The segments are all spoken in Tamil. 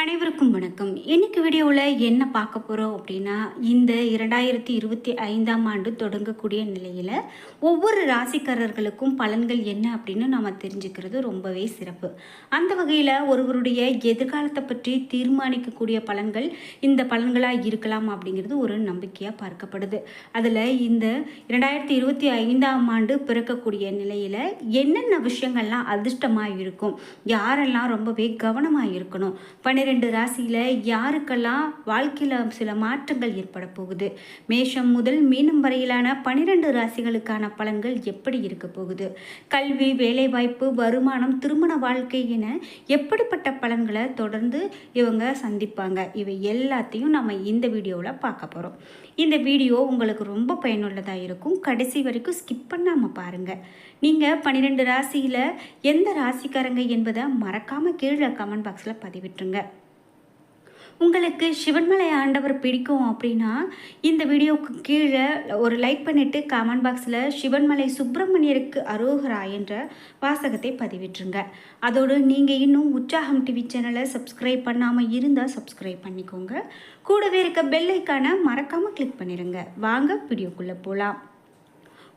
அனைவருக்கும் வணக்கம். இன்னைக்கு வீடியோவில் என்ன பார்க்க போகிறோம் அப்படின்னா இந்த இரண்டாயிரத்தி இருபத்தி ஐந்தாம் ஆண்டு தொடங்கக்கூடிய நிலையில் ஒவ்வொரு ராசிக்காரர்களுக்கும் பலன்கள் என்ன அப்படின்னு நம்ம தெரிஞ்சுக்கிறது ரொம்பவே சிறப்பு. அந்த வகையில் ஒருவருடைய எதிர்காலத்தை பற்றி தீர்மானிக்கக்கூடிய பலன்கள் இந்த பலன்களாக இருக்கலாம் அப்படிங்கிறது ஒரு நம்பிக்கையாக பார்க்கப்படுது. அதில் இந்த இரண்டாயிரத்தி இருபத்தி ஐந்தாம் ஆண்டு பிறக்கக்கூடிய நிலையில் என்னென்ன விஷயங்கள்லாம் அதிர்ஷ்டமாக இருக்கும் யாரெல்லாம் ரொம்பவே கவனமாக இருக்கணும் பன்னிரெண்டு ராசியில் யாருக்கெல்லாம் வாழ்க்கையில் சில மாற்றங்கள் ஏற்பட போகுது? மேஷம் முதல் மீனம் வரையிலான பன்னிரெண்டு ராசிகளுக்கான பலன்கள் எப்படி இருக்க போகுது? கல்வி வேலைவாய்ப்பு வருமானம் திருமண வாழ்க்கை என எப்படிப்பட்ட பலன்களை தொடர்ந்து இவங்க சந்திப்பாங்க? இவை எல்லாத்தையும் நம்ம இந்த வீடியோவில் பார்க்க போகிறோம் இந்த வீடியோ உங்களுக்கு ரொம்ப பயனுள்ளதாக இருக்கும். கடைசி வரைக்கும் ஸ்கிப் பண்ணாமல் பாருங்கள் நீங்கள் பன்னிரெண்டு ராசியில் எந்த ராசிக்காரங்க என்பதை மறக்காமல் கீழே கமெண்ட் பாக்ஸில் பதிவிட்டுருங்க. உங்களுக்கு சிவன்மலை ஆண்டவர் பிடிக்கும் அப்படின்னா இந்த வீடியோவுக்கு கீழே ஒரு லைக் பண்ணிவிட்டு கமெண்ட் பாக்ஸில் சிவன்மலை சுப்பிரமணியருக்கு அரோகரா என்ற வாசகத்தை பதிவிட்டுருங்க. அதோடு நீங்கள் இன்னும் உற்சாகம் டிவி சேனலை சப்ஸ்கிரைப் பண்ணாமல் இருந்தால் சப்ஸ்கிரைப் பண்ணிக்கோங்க. கூடவே இருக்க பெல்லைக்கான மறக்காமல் கிளிக் பண்ணிடுங்க வாங்க வீடியோக்குள்ளே போகலாம்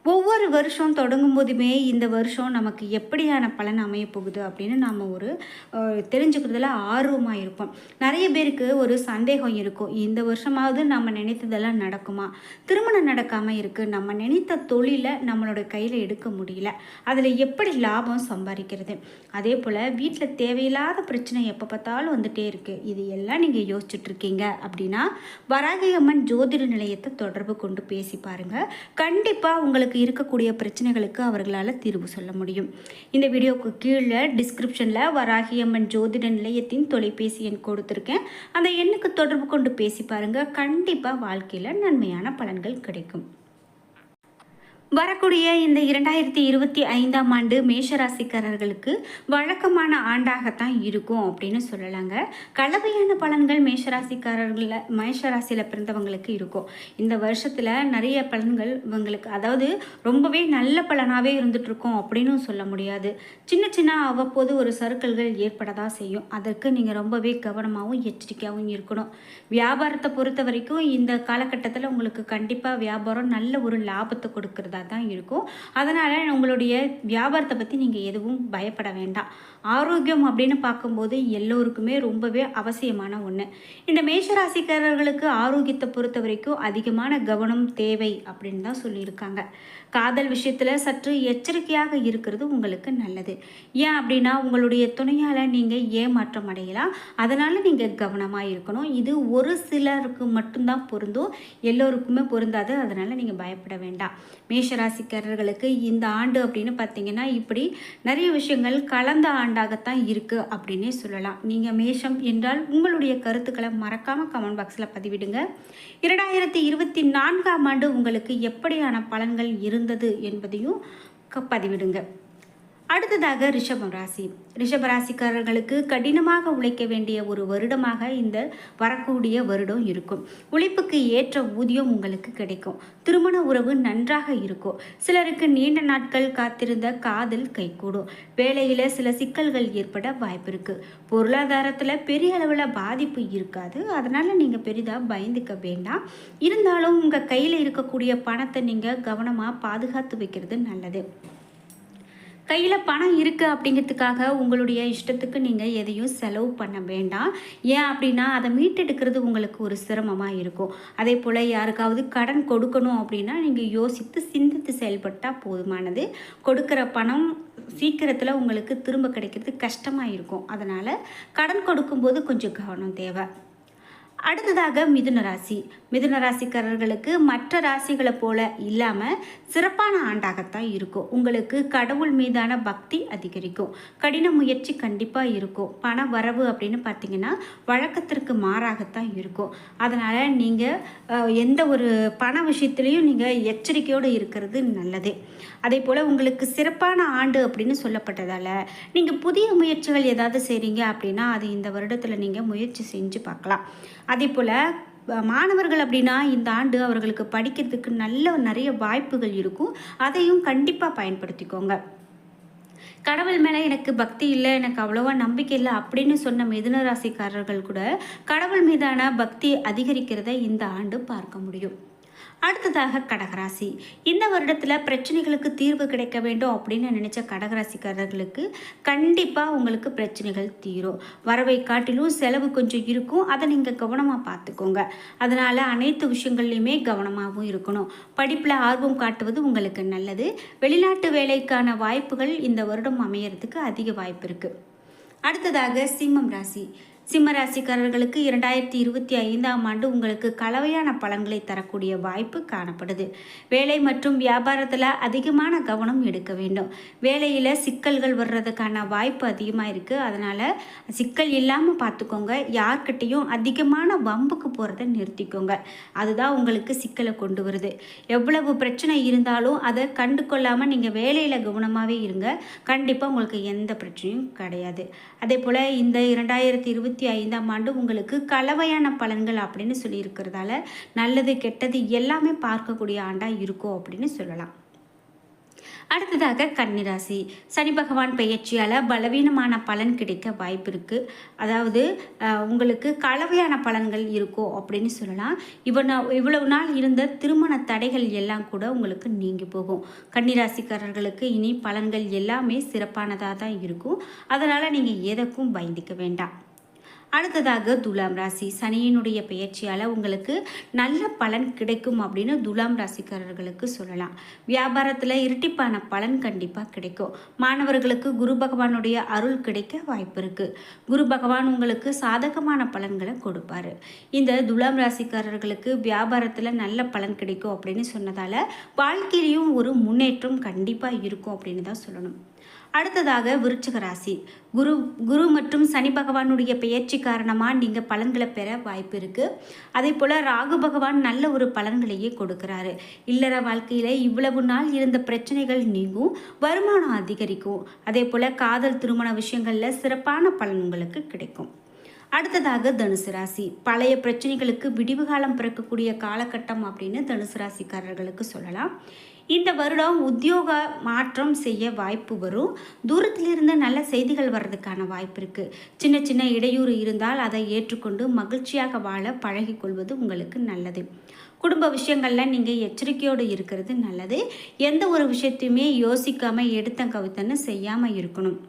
ஒவ்வொரு வருஷம் தொடங்கும் போதுமே இந்த வருஷம் நமக்கு எப்படியான பலன் அமைய போகுது அப்படின்னு நாம் ஒரு தெரிஞ்சுக்கிறதுல ஆர்வமாக இருப்போம். நிறைய பேருக்கு ஒரு சந்தேகம் இருக்கும். இந்த வருஷமாவது நம்ம நினைத்ததெல்லாம் நடக்குமா? திருமணம் நடக்காமல் இருக்குது நம்ம நினைத்த தொழிலை நம்மளோட கையில் எடுக்க முடியல. அதில் எப்படி லாபம் சம்பாதிக்கிறது? அதே போல் வீட்டில் தேவையில்லாத பிரச்சனை எப்போ பார்த்தாலும் வந்துகிட்டே இருக்குது இது எல்லாம் நீங்கள் யோசிச்சுட்ருக்கீங்க அப்படின்னா வராகியம்மன் ஜோதிட நிலையத்தை தொடர்பு கொண்டு பேசி பாருங்கள் கண்டிப்பாக உங்களுக்கு இருக்கக்கூடிய பிரச்சனைகளுக்கு அவர்களால் தீர்வு சொல்ல முடியும். இந்த வீடியோவுக்கு கீழே டிஸ்கிரிப்ஷனில் வராகியம்மன் ஜோதிட நிலையத்தின் தொலைபேசி எண் கொடுத்துருக்கேன். அந்த எண்ணுக்கு தொடர்பு கொண்டு பேசி பாருங்கள் கண்டிப்பாக வாழ்க்கையில் நன்மையான பலன்கள் கிடைக்கும். வரக்கூடிய இந்த இரண்டாயிரத்தி இருபத்தி ஐந்தாம் ஆண்டு மேஷராசிக்காரர்களுக்கு வழக்கமான ஆண்டாகத்தான் இருக்கும் அப்படின்னு சொல்லலாங்க. கலவையான பலன்கள் மேஷராசிக்காரர்களில் மேஷராசியில் பிறந்தவங்களுக்கு இருக்கும். இந்த வருஷத்தில் நிறைய பலன்கள் இவங்களுக்கு அதாவது ரொம்பவே நல்ல பலனாகவே இருந்துகிட்ருக்கோம் அப்படின்னு சொல்ல முடியாது. சின்ன சின்ன அவ்வப்போது ஒரு சறுக்கல்கள் ஏற்பட தான் செய்யும். அதற்கு நீங்கள் ரொம்பவே கவனமாகவும் எச்சரிக்கையாகவும் இருக்கணும். வியாபாரத்தை பொறுத்த வரைக்கும் இந்த காலகட்டத்தில் உங்களுக்கு கண்டிப்பாக வியாபாரம் நல்ல ஒரு லாபத்தை கொடுக்குறதா தான் இருக்கும். அதனால் உங்களுடைய வியாபாரத்தை பற்றி நீங்கள் எதுவும் பயப்பட வேண்டாம். ஆரோக்கியம் அப்படின்னு பார்க்கும்போது எல்லோருக்குமே ரொம்பவே அவசியமான ஒன்று இந்த மேஷராசிக்காரர்களுக்கு ஆரோக்கியத்தை பொறுத்த வரைக்கும் அதிகமான கவனம் தேவை அப்படின்னு தான் சொல்லியிருக்காங்க. காதல் விஷயத்தில் சற்று எச்சரிக்கையாக இருக்கிறது உங்களுக்கு நல்லது. ஏன் அப்படின்னா உங்களுடைய துணையால் நீங்கள் ஏமாற்றம் அடையலாம். அதனால் நீங்கள் கவனமாக இருக்கணும். இது ஒரு சிலருக்கு மட்டும்தான் பொருந்தும். எல்லோருக்குமே பொருந்தாது. அதனால் நீங்கள் பயப்பட வேண்டாம். மேஷராசிக்காரர்களுக்கு இந்த ஆண்டு அப்படின்னு பார்த்தீங்கன்னா இப்படி நிறைய விஷயங்கள் கலந்த ஆண்டு ஆண்டாகத்தான் இருக்குது அப்படின்னே சொல்லலாம். நீங்கள் மேஷம் என்றால் உங்களுடைய கருத்துக்களை மறக்காமல் கமெண்ட் பாக்ஸில் பதிவிடுங்க. இரண்டாயிரத்தி இருபத்தி நான்காம் ஆண்டு உங்களுக்கு எப்படியான பலன்கள் இருந்தது என்பதையும் க- பதிவிடுங்க. அடுத்ததாக ரிஷபம் ராசி. ரிஷப ராசிக்காரர்களுக்கு கடினமாக உழைக்க வேண்டிய ஒரு வருடமாக இந்த வரக்கூடிய வருடம் இருக்கும். உழைப்புக்கு ஏற்ற ஊதியம் உங்களுக்கு கிடைக்கும். திருமண உறவு நன்றாக இருக்கும். சிலருக்கு நீண்ட நாட்கள் காத்திருந்த காதல் கைகூடும். வேலையில் சில சிக்கல்கள் ஏற்பட வாய்ப்பு இருக்கு. பொருளாதாரத்தில் பெரிய அளவில் பாதிப்பு இருக்காது. அதனால் நீங்கள் பெரிதாக பயந்துக்க வேண்டாம். இருந்தாலும் உங்கள் கையில் இருக்கக்கூடிய பணத்தை நீங்கள் கவனமாக பாதுகாத்து வைக்கிறது நல்லது. கையில் பணம் இருக்குது அப்படிங்கிறதுக்காக உங்களுடைய இஷ்டத்துக்கு நீங்கள் எதையும் செலவு பண்ண வேண்டாம். ஏன் அப்படின்னா அதை மீட்டெடுக்கிறது உங்களுக்கு ஒரு சிரமமாக இருக்கும். அதே போல் யாருக்காவது கடன் கொடுக்கணும் அப்படின்னா நீங்கள் யோசித்து சிந்தித்து செயல்பட்டால் போதுமானது. கொடுக்குற பணம் சீக்கிரத்தில் உங்களுக்கு திரும்ப கிடைக்கிறது கஷ்டமாக இருக்கும். அதனால் கடன் கொடுக்கும்போது கொஞ்சம் கவனம் தேவை. அடுத்ததாக மிதுன ராசி. மிதுன ராசிக்காரர்களுக்கு மற்ற ராசிகளை போல இல்லாமல் சிறப்பான ஆண்டாகத்தான் இருக்கும். உங்களுக்கு கடவுள் மீதான பக்தி அதிகரிக்கும். கடின முயற்சி கண்டிப்பாக இருக்கும். பண வரவு அப்படின்னு பார்த்தீங்கன்னா வழக்கத்திற்கு மாறாகத்தான் இருக்கும். அதனால் நீங்கள் எந்த ஒரு பண விஷயத்துலேயும் நீங்கள் எச்சரிக்கையோடு இருக்கிறது நல்லது. அதே போல் உங்களுக்கு சிறப்பான ஆண்டு அப்படின்னு சொல்லப்பட்டதால் நீங்கள் புதிய முயற்சிகள் ஏதாவது செய்கிறீங்க அப்படின்னா அது இந்த வருடத்தில் நீங்கள் முயற்சி செஞ்சு பார்க்கலாம். அதே போல் மாணவர்கள் அப்படின்னா இந்த ஆண்டு அவர்களுக்கு படிக்கிறதுக்கு நல்ல நிறைய வாய்ப்புகள் இருக்கும். அதையும் கண்டிப்பாக பயன்படுத்திக்கோங்க. கடவுள் மேலே எனக்கு பக்தி இல்லை எனக்கு அவ்வளோவா நம்பிக்கை இல்லை அப்படின்னு சொன்ன மிதுன ராசிக்காரர்கள் கூட கடவுள் மீதான பக்தி அதிகரிக்கிறத இந்த ஆண்டு பார்க்க முடியும். அடுத்ததாக கடகராசி. இந்த வருடத்தில் பிரச்சனைகளுக்கு தீர்வு கிடைக்க வேண்டும் அப்படின்னு நினச்ச கடகராசிக்காரர்களுக்கு கண்டிப்பாக உங்களுக்கு பிரச்சனைகள் தீரும். வரவை காட்டிலும் செலவு கொஞ்சம் இருக்கும். அதை நீங்கள் கவனமாக பார்த்துக்கோங்க. அதனால் அனைத்து விஷயங்கள்லையுமே கவனமாகவும் இருக்கணும். படிப்பில் ஆர்வம் காட்டுவது உங்களுக்கு நல்லது. வெளிநாட்டு வேலைக்கான வாய்ப்புகள் இந்த வருடம் அமையறதுக்கு அதிக வாய்ப்பு இருக்குது அடுத்ததாக சிம்மம் ராசி. சிம்ம ராசிக்காரர்களுக்கு இரண்டாயிரத்தி இருபத்தி ஐந்தாம் ஆண்டு உங்களுக்கு கலவையான பலன்களை தரக்கூடிய வாய்ப்பு காணப்படுது. வேலை மற்றும் வியாபாரத்தில் அதிகமான கவனம் எடுக்க வேண்டும். வேலையில் சிக்கல்கள் வர்றதுக்கான வாய்ப்பு அதிகமாக இருக்குது அதனால் சிக்கல் இல்லாமல் பார்த்துக்கோங்க யார்கிட்டையும் அதிகமான வம்புக்கு போகிறத நிறுத்திக்கோங்க. அதுதான் உங்களுக்கு சிக்கலை கொண்டு வருது. எவ்வளவு பிரச்சனை இருந்தாலும் அதை கண்டு கொள்ளாமல் நீங்கள் வேலையில் கவனமாகவே இருங்க. கண்டிப்பாக உங்களுக்கு எந்த பிரச்சனையும் கிடையாது. அதே போல் இந்த இரண்டாயிரத்தி இருபத்தி இருபத்தி ஐந்தாம் ஆண்டு உங்களுக்கு கலவையான பலன்கள் அப்படின்னு சொல்லியிருக்கிறதால நல்லது கெட்டது எல்லாமே பார்க்கக்கூடிய ஆண்டாக இருக்கும் அப்படின்னு சொல்லலாம். அடுத்ததாக கன்னிராசி. சனி பகவான் பயிற்சியால் பலவீனமான பலன் கிடைக்க வாய்ப்பு இருக்குது அதாவது உங்களுக்கு கலவையான பலன்கள் இருக்கும் அப்படின்னு சொல்லலாம். இவ்வளோ இவ்வளவு நாள் இருந்த திருமண தடைகள் எல்லாம் கூட உங்களுக்கு நீங்கி போகும். கன்னிராசிக்காரர்களுக்கு இனி பலன்கள் எல்லாமே சிறப்பானதாக தான் இருக்கும். அதனால் நீங்கள் எதற்கும் பயந்துக்க வேண்டாம். அடுத்ததாக துலாம் ராசி. சனியினுடைய பெயர்ச்சியால் உங்களுக்கு நல்ல பலன் கிடைக்கும் அப்படின்னு துலாம் ராசிக்காரர்களுக்கு சொல்லலாம். வியாபாரத்தில் இரட்டிப்பான பலன் கண்டிப்பாக கிடைக்கும். மாணவர்களுக்கு குரு பகவானுடைய அருள் கிடைக்க வாய்ப்பு இருக்குது குரு பகவான் உங்களுக்கு சாதகமான பலன்களை கொடுப்பாரு. இந்த துலாம் ராசிக்காரர்களுக்கு வியாபாரத்தில் நல்ல பலன் கிடைக்கும் அப்படின்னு சொன்னதால் வாழ்க்கையிலையும் ஒரு முன்னேற்றம் கண்டிப்பாக இருக்கும் அப்படின்னு தான் சொல்லணும். அடுத்ததாக விருச்சிக ராசி. குரு குரு மற்றும் சனி பகவானுடைய பெயர்ச்சி காரணமாக நீங்கள் பலன்களை பெற வாய்ப்பு இருக்குது அதே போல் ராகு பகவான் நல்ல ஒரு பலன்களையே கொடுக்குறாரு. இல்லற வாழ்க்கையில் இவ்வளவு நாள் இருந்த பிரச்சனைகள் நீங்கும் வருமானம் அதிகரிக்கும். அதே போல் காதல் திருமண விஷயங்களில் சிறப்பான பலன் உங்களுக்கு கிடைக்கும். அடுத்ததாக தனுசு ராசி. பழைய பிரச்சனைகளுக்கு விடிவு காலம் பிறக்கக்கூடிய காலகட்டம் அப்படின்னு தனுசு ராசிக்காரர்களுக்கு சொல்லலாம். இந்த வருடம் உத்தியோக மாற்றம் செய்ய வாய்ப்பு வரும். தூரத்திலிருந்து நல்ல செய்திகள் வர்றதுக்கான வாய்ப்பு இருக்குது சின்ன சின்ன இடையூறு இருந்தால் அதை ஏற்றுக்கொண்டு மகிழ்ச்சியாக வாழ பழகி கொள்வது உங்களுக்கு நல்லது. குடும்ப விஷயங்களில் நீங்கள் எச்சரிக்கையோடு இருக்கிறது நல்லது. எந்த ஒரு விஷயத்தையுமே யோசிக்காமல் எடுத்த கவித்தன்னு செய்யாமல் இருக்கணும்.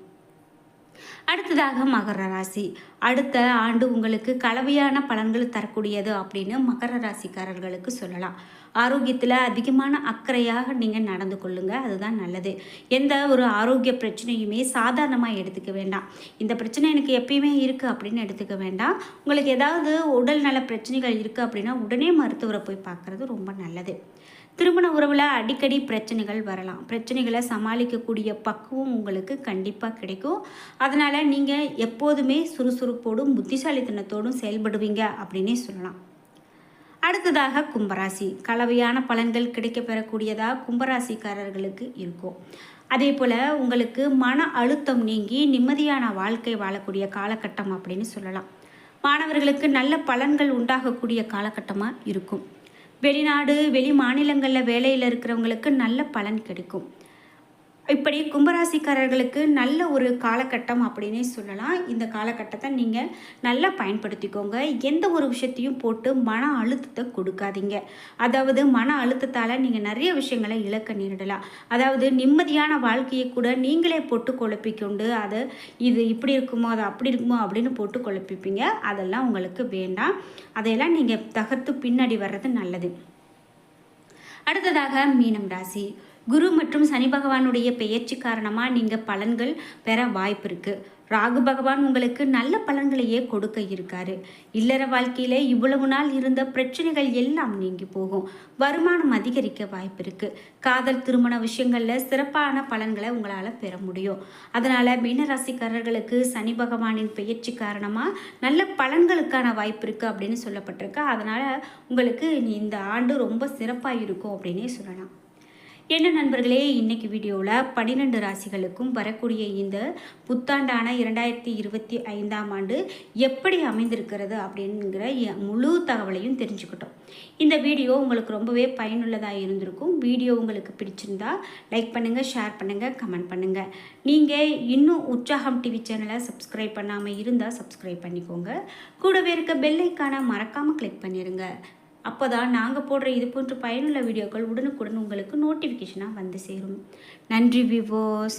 அடுத்ததாக மகர ராசி. அடுத்த ஆண்டு உங்களுக்கு கலவையான பலன்கள் தரக்கூடியது அப்படின்னு மகர ராசிக்காரர்களுக்கு சொல்லலாம். ஆரோக்கியத்தில் அதிகமான அக்கறையாக நீங்கள் நடந்து கொள்ளுங்கள் அதுதான் நல்லது. எந்த ஒரு ஆரோக்கிய பிரச்சனையுமே சாதாரணமாக எடுத்துக்க வேண்டாம். இந்த பிரச்சனை எனக்கு எப்பயுமே இருக்குது அப்படின்னு எடுத்துக்க வேண்டாம். உங்களுக்கு ஏதாவது உடல் நல பிரச்சனைகள் இருக்குது அப்படின்னா உடனே மருத்துவரை போய் பார்க்குறது ரொம்ப நல்லது. திருமண உறவில் அடிக்கடி பிரச்சனைகள் வரலாம். பிரச்சனைகளை சமாளிக்கக்கூடிய பக்குவம் உங்களுக்கு கண்டிப்பாக கிடைக்கும். அதனால் நீங்கள் எப்போதுமே சுறுசுறுப்போடும் புத்திசாலித்தனத்தோடும் செயல்படுவீங்க அப்படின்னே சொல்லலாம். அடுத்ததாக கும்பராசி. கலவையான பலன்கள் கிடைக்க பெறக்கூடியதாக கும்பராசிக்காரர்களுக்கு இருக்கும். அதே போல் உங்களுக்கு மன அழுத்தம் நீங்கி நிம்மதியான வாழ்க்கை வாழக்கூடிய காலகட்டம் அப்படின்னு சொல்லலாம். மாணவர்களுக்கு நல்ல பலன்கள் உண்டாகக்கூடிய காலகட்டமாக இருக்கும். வெளிநாடு வெளி மாநிலங்களில் வேலையில் இருக்கிறவங்களுக்கு நல்ல பலன் கிடைக்கும். இப்படி கும்பராசிக்காரர்களுக்கு நல்ல ஒரு காலகட்டம் அப்படின்னே சொல்லலாம். இந்த காலகட்டத்தை நீங்கள் நல்லா பயன்படுத்திக்கோங்க. எந்த ஒரு விஷயத்தையும் போட்டு மன அழுத்தத்தை கொடுக்காதீங்க. அதாவது மன அழுத்தத்தால் நீங்கள் நிறைய விஷயங்களை இழக்க நேரிடலாம். அதாவது நிம்மதியான வாழ்க்கையை கூட நீங்களே போட்டு குழப்பிக்கொண்டு அதை இது இப்படி இருக்குமோ அது அப்படி இருக்குமோ அப்படின்னு போட்டு குழப்பிப்பீங்க. அதெல்லாம் உங்களுக்கு வேண்டாம். அதையெல்லாம் நீங்கள் தகர்த்து பின்னாடி வர்றது நல்லது. அடுத்ததாக மீனம் ராசி. குரு மற்றும் சனி பகவானுடைய பெயர்ச்சி காரணமாக நீங்கள் பலன்கள் பெற வாய்ப்பு இருக்குது ராகு பகவான் உங்களுக்கு நல்ல பலன்களையே கொடுக்க இருக்காரு. இல்லற வாழ்க்கையில இவ்வளவு நாள் இருந்த பிரச்சனைகள் எல்லாம் நீங்கி போகும். வருமானம் அதிகரிக்க வாய்ப்பு இருக்கு. காதல் திருமண விஷயங்கள்ல சிறப்பான பலன்களை உங்களால் பெற முடியும். அதனால மீனராசிக்காரர்களுக்கு சனி பகவானின் பெயர்ச்சி காரணமா நல்ல பலன்களுக்கான வாய்ப்பு இருக்கு அப்படின்னு சொல்லப்பட்டிருக்கு. அதனால உங்களுக்கு இந்த ஆண்டு ரொம்ப சிறப்பாக இருக்கும் அப்படின்னே சொல்லலாம். என்ன நண்பர்களே இன்னைக்கு வீடியோவில் பன்னிரெண்டு ராசிகளுக்கும் வரக்கூடிய இந்த புத்தாண்டான இரண்டாயிரத்தி இருபத்தி ஐந்தாம் ஆண்டு எப்படி அமைந்திருக்கிறது அப்படிங்கிற எ- முழு தகவலையும் தெரிஞ்சுக்கிட்டோம். இந்த வீடியோ உங்களுக்கு ரொம்பவே பயனுள்ளதாக இருந்திருக்கும். வீடியோ உங்களுக்கு பிடிச்சிருந்தா லைக் பண்ணுங்கள் ஷேர் பண்ணுங்கள் கமெண்ட் பண்ணுங்கள் நீங்கள் இன்னும் உற்சாகம் டிவி சேனலை சப்ஸ்கிரைப் பண்ணாமல் இருந்தால் சப்ஸ்கிரைப் பண்ணிக்கோங்க. கூடவே இருக்க பெல்லைக்கான மறக்காமல் கிளிக் பண்ணிடுங்க அப்போ தான் நாங்கள் போடுற இது போன்ற பயனுள்ள வீடியோக்கள் உடனுக்குடன் உங்களுக்கு நோட்டிஃபிகேஷனாக வந்து சேரும். நன்றி விவோஸ்